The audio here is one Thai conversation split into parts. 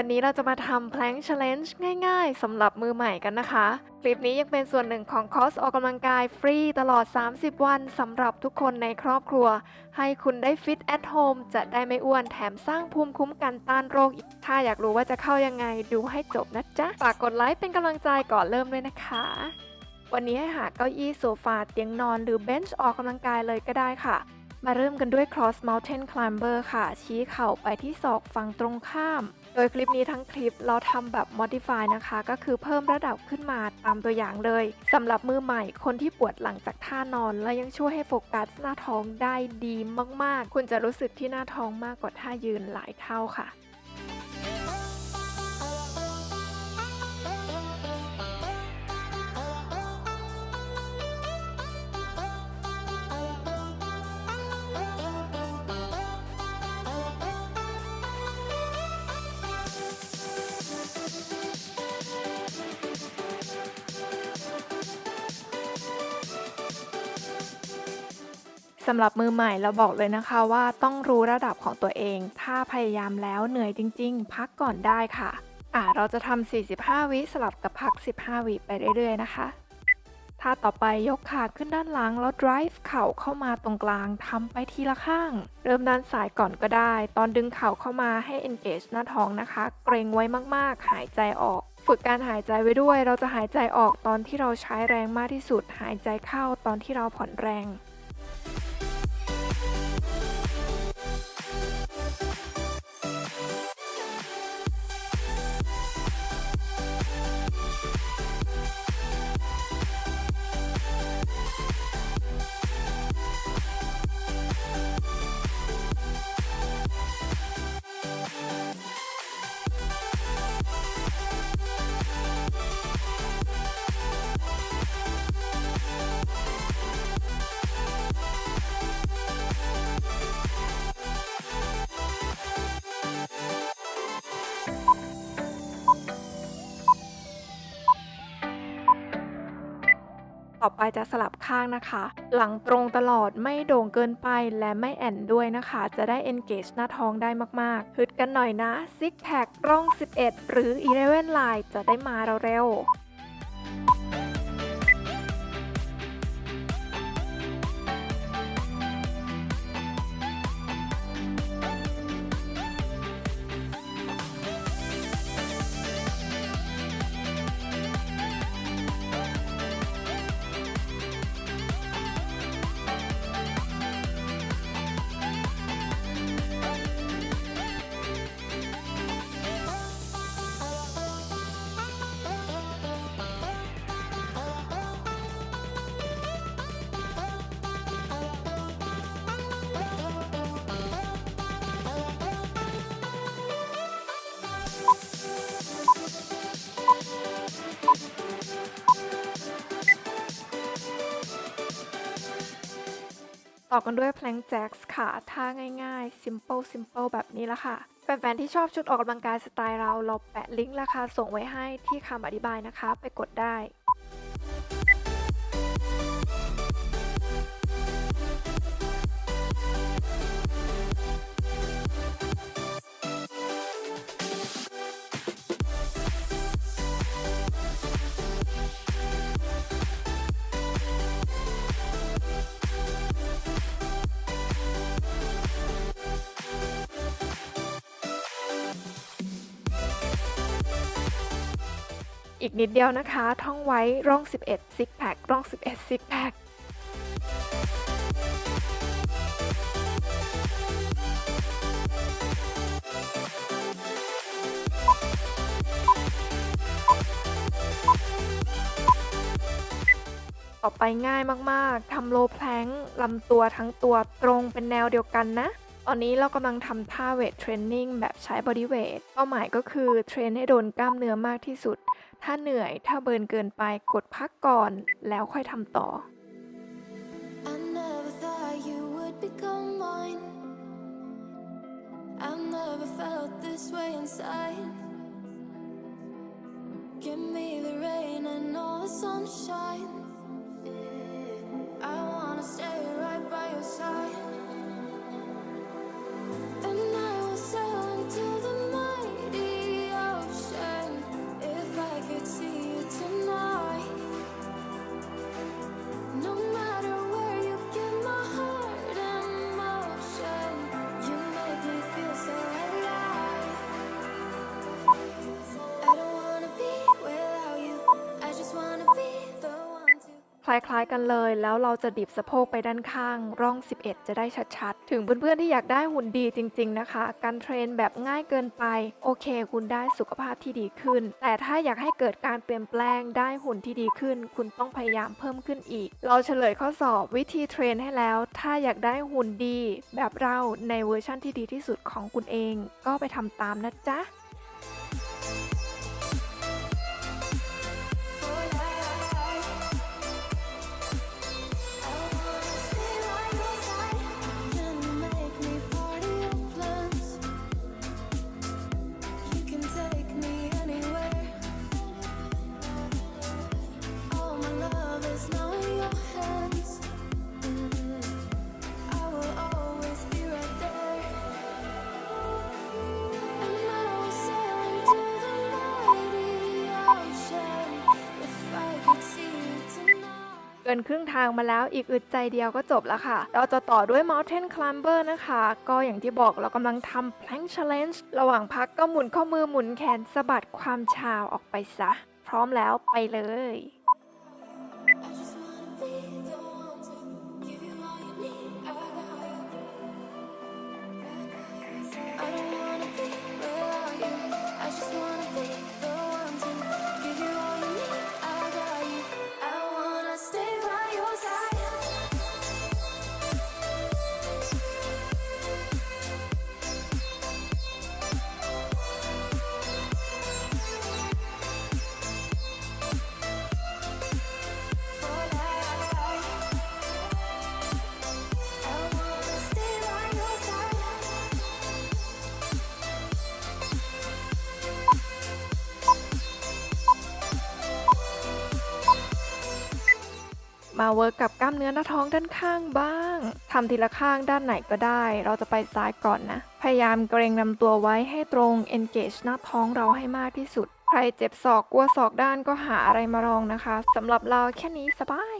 วันนี้เราจะมาทำ plank challenge ง่ายๆสำหรับมือใหม่กันนะคะ คลิปนี้ยังเป็นส่วนหนึ่งของคอร์สออกกำลังกายฟรีตลอด 30 วันสำหรับทุกคนในครอบครัว ให้คุณได้ฟิต at home จะได้ไม่อ้วนแถมสร้างภูมิคุ้มกันต้านโรคอีก ถ้าอยากรู้ว่าจะเข้ายังไงดูให้จบนะจ๊ะ ฝากกดไลค์เป็นกำลังใจก่อนเริ่มด้วยนะคะ วันนี้ให้หาเก้าอี้โซฟาเตียงนอนหรือเบนช์ออกกำลังกายเลยก็ได้ค่ะมาเริ่มกันด้วย cross mountain climber ค่ะ ชี้เข่าไปที่ศอกฝั่งตรงข้าม ดยคลิปนี้ทั้งคลิปเราทำแบบ modify นะคะ ก็คือเพิ่มระดับขึ้นมาตามตัวอย่างเลยสำหรับมือใหม่คนที่ปวดหลังจากท่านอน และยังช่วยให้โฟกัสหน้าท้องได้ดีมากๆ คุณจะรู้สึกที่หน้าท้องมากกว่าท่ายืนหลายเท่าค่ะ สำหรับมือใหม่เราบอกเลยนะคะว่าต้องรู้ระดับของตัวเอง ถ้าพยายามแล้วเหนื่อยจริง ๆ พักก่อนได้ค่ะ อ่าเราจะทำ45 วิสลับกับพัก 15 วิไปเรื่อย ๆ นะคะถ้าต่อไปยกขาขึ้นด้านหลังแล้ว drive เข่าเข้ามาตรงกลางทำไปทีละข้าง เริ่มด้านซ้ายก่อนก็ได้ ตอนดึงเข่าเข้ามาให้ engage หน้าท้องนะคะ เกรงไว้มากๆ หายใจออก ฝึกการหายใจไว้ด้วย เราจะหายใจออกตอนที่เราใช้แรงมากที่สุด หายใจเข้าตอนที่เราผ่อนแรง ต่อไปจะสลับข้างนะคะ หลังตรงตลอดไม่โด่งเกินไปและไม่แอนด้วยนะคะ จะได้ engage หน้าท้องได้มากๆฮึดกันหน่อยนะซิกแพคร่อง 11 หรือ 11 line จะได้มาเร็วๆ อกันด้วย plank jacks ค่ะท่าง่ายๆ simple simple แบบนี้ละค่ะแฟนๆที่ชอบชุดออกกำลังกายสไตล์เราเราแปะลิงก์ราคาส่งไว้ให้ที่คำอธิบายนะคะ ไปกดได้ อีกนิดเดียวนะคะ ท่องไว้ร่อง 11 ซิกแพคร่อง 11 ซิกแพคต่อไปง่ายมาก ๆ ทำโลแพลงลำตัวทั้งตัวตรงเป็นแนวเดียวกันนะ ตอนนี้เรากำลังทำท่าเวทเทรนนิ่งแบบใช้บอดี้เวทเป้าหมายก็คือเทรนให้โดนกล้ามเนื้อมากที่สุด ถ้าเหนื่อยถ้าเบิร์นเกินไปกดพักก่อนแล้วค่อยทำต่อ I never felt this way inside. Give me the rain and all the sunshine. ล้ายๆกันเลย แล้วเราจะดิบสะโพกไปด้านข้างร่อง 11 จะได้ชัดๆ ถึงเพื่อนๆที่อยากได้หุ่นดีจริง ๆ นะคะ การเทรนแบบง่ายเกินไป โอเค คุณได้สุขภาพที่ดีขึ้น แต่ถ้าอยากให้เกิดการเปลี่ยนแปลงได้หุ่นที่ดีขึ้น คุณต้องพยายามเพิ่มขึ้นอีก เราเฉลยข้อสอบวิธีเทรนให้แล้ว ถ้าอยากได้หุ่นดี แบบเราในเวอร์ชั่นที่ดีที่สุดของคุณเอง ก็ไปทำตามนะจ๊ะ กินครึ่งทางมาแล้วอีกอึดใจเดียวก็จบแล้วค่ะ เราจะต่อด้วย Mountain Climber นะคะ ก็อย่างที่บอกเรากำลังทำ Plank Challenge ระหว่างพักก็หมุนข้อมือหมุนแขนสะบัดความชาวออกไปซะ พร้อมแล้วไปเลย มาเวิร์กกับกล้ามเนื้อหน้าท้องด้านข้างบ้างทำทีละข้างด้านไหนก็ได้ เราจะไปซ้ายก่อนนะ พยายามเกรงลำตัวไว้ให้ตรง engage หน้าท้องเราให้มากที่สุด ใครเจ็บศอกกลัวศอกด้านก็หาอะไรมารองนะคะสำหรับเราแค่นี้สบาย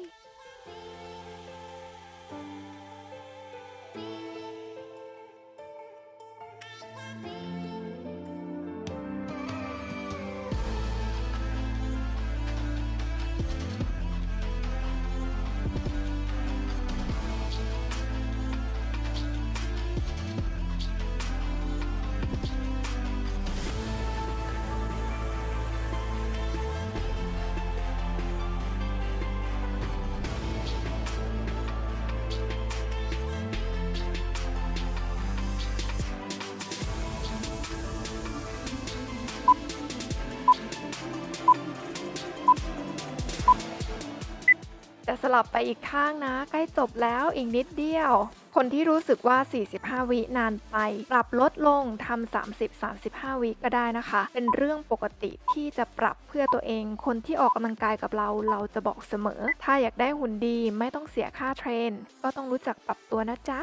ลับไปอีกข้างนะ ใกล้จบแล้วอีกนิดเดียว คนที่รู้สึกว่า 45 วินานไป ปรับลดลงทำ30-35 วิก็ได้นะคะ เป็นเรื่องปกติที่จะปรับเพื่อตัวเอง คนที่ออกกำลังกายกับเราเราจะบอกเสมอ ถ้าอยากได้หุ่นดีไม่ต้องเสียค่าเทรนก็ต้องรู้จักปรับตัวนะจ๊ะ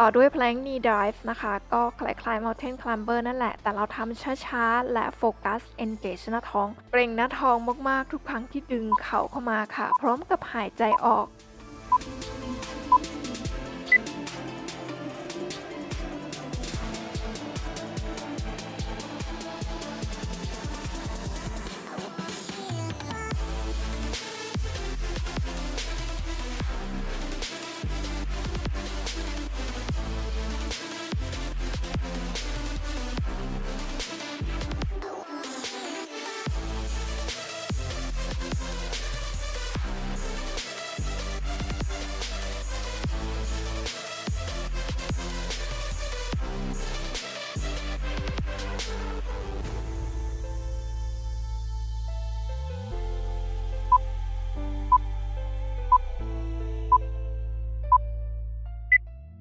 ต่อด้วย plank knee dive นะคะ ก็คล้ายๆ mountain climber นั่นแหละ แต่เราทำช้าๆ และโฟกัส engage หน้าท้องเกรงหน้าท้องมากๆ ทุกครั้งที่ดึงเข่าเข้ามาค่ะ พร้อมกับหายใจออก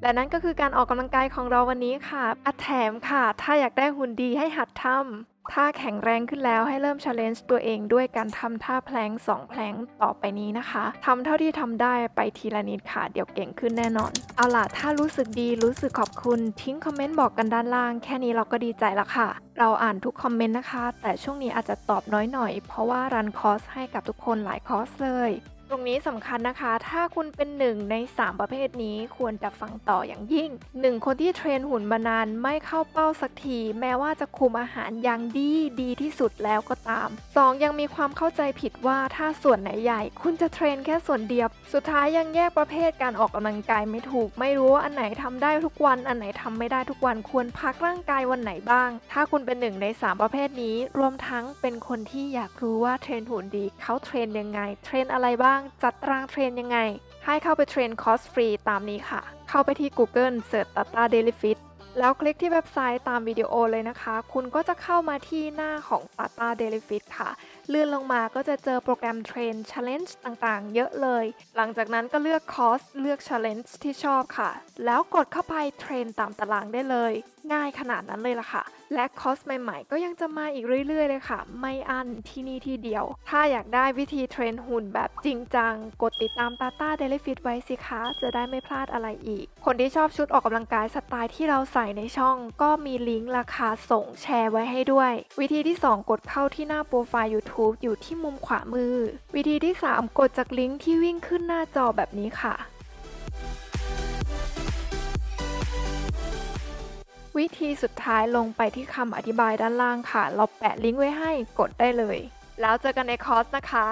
และนั่นก็คือการออกกำลังกายของเราวันนี้ค่ะอัดแถมค่ะ ถ้าอยากได้หุ่นดีให้หัดทำถ้าแข็งแรงขึ้นแล้วให้เริ่ม challenge ตัวเองด้วยการทำท่าแพลง 2 แพลงต่อไปนี้นะคะทำเท่าที่ทำได้ไปทีละนิดค่ะ เดี๋ยวเก่งขึ้นแน่นอน เอาล่ะ ถ้ารู้สึกดีรู้สึกขอบคุณ ทิ้งคอมเมนต์บอกกันด้านล่าง แค่นี้เราก็ดีใจแล้วค่ะ เราอ่านทุกคอมเมนต์นะคะ แต่ช่วงนี้อาจจะตอบน้อยหน่อย เพราะว่ารันคอร์สให้กับทุกคนหลายคอร์สเลย ตรงนี้สำคัญนะคะ ถ้าคุณเป็นหนึ่งใน 3 ประเภทนี้ควรจะฟังต่ออย่างยิ่ง 1. คนที่เทรนหุ่นมานานไม่เข้าเป้าสักที แม้ว่าจะคุมอาหารอย่างดีดีที่สุดแล้วก็ตาม 2. ยังมีความเข้าใจผิดว่าถ้าส่วนไหนใหญ่ คุณจะเทรนแค่ส่วนเดียว สุดท้ายยังแยกประเภทการออกกำลังกายไม่ถูก ไม่รู้ว่าอันไหนทำได้ทุกวัน อันไหนทำไม่ได้ทุกวันควรพักร่างกายวันไหนบ้าง ถ้าคุณเป็นหนึ่งใน 3 ประเภทนี้ รวมทั้งเป็นคนที่อยากรู้ว่าเทรนหุ่นดีเขาเทรนยังไง เทรนอะไรบ้างจัดตารางเทรนยังไง ให้เข้าไปเทรนคอร์สฟรีตามนี้ค่ะ เข้าไปที่ Google เสิร์ช Data Daily Fit แล้วคลิกที่เว็บไซต์ตามวิดีโอเลยนะคะ คุณก็จะเข้ามาที่หน้าของ Data Daily Fit ค่ะ เลื่อนลงมาก็จะเจอโปรแกรมเทรน Challenge ต่างๆ เยอะเลย หลังจากนั้นก็เลือกคอร์สเลือก Challenge ที่ชอบค่ะ แล้วกดเข้าไปเทรนตามตารางได้เลย ง่ายขนาดนั้นเลยล่ะค่ะ และคอร์สใหม่ๆ ก็ยังจะมาอีกเรื่อยๆ เลยค่ะ ไม่อั้นที่นี่ที่เดียว ถ้าอยากได้วิธีเทรนหุ่นแบบจริงจัง กดติดตาม Tata Daily Fit ไว้สิคะจะได้ไม่พลาดอะไรอีก คนที่ชอบชุดออกกำลังกายสไตล์ที่เราใส่ในช่อง ก็มีลิงก์ราคาส่งแชร์ไว้ให้ด้วย วิธีที่ 2 กดเข้าที่หน้าโปรไฟล์ YouTube YouTube อยู่ที่มุมขวามือ วิธีที่ 3 กดจากลิงก์ที่วิ่งขึ้นหน้าจอแบบนี้ค่ะ วิธีสุดท้ายลงไปที่คำอธิบายด้านล่างค่ะ เราแปะลิงก์ไว้ให้กดได้เลย แล้วเจอกันในคอร์สนะคะ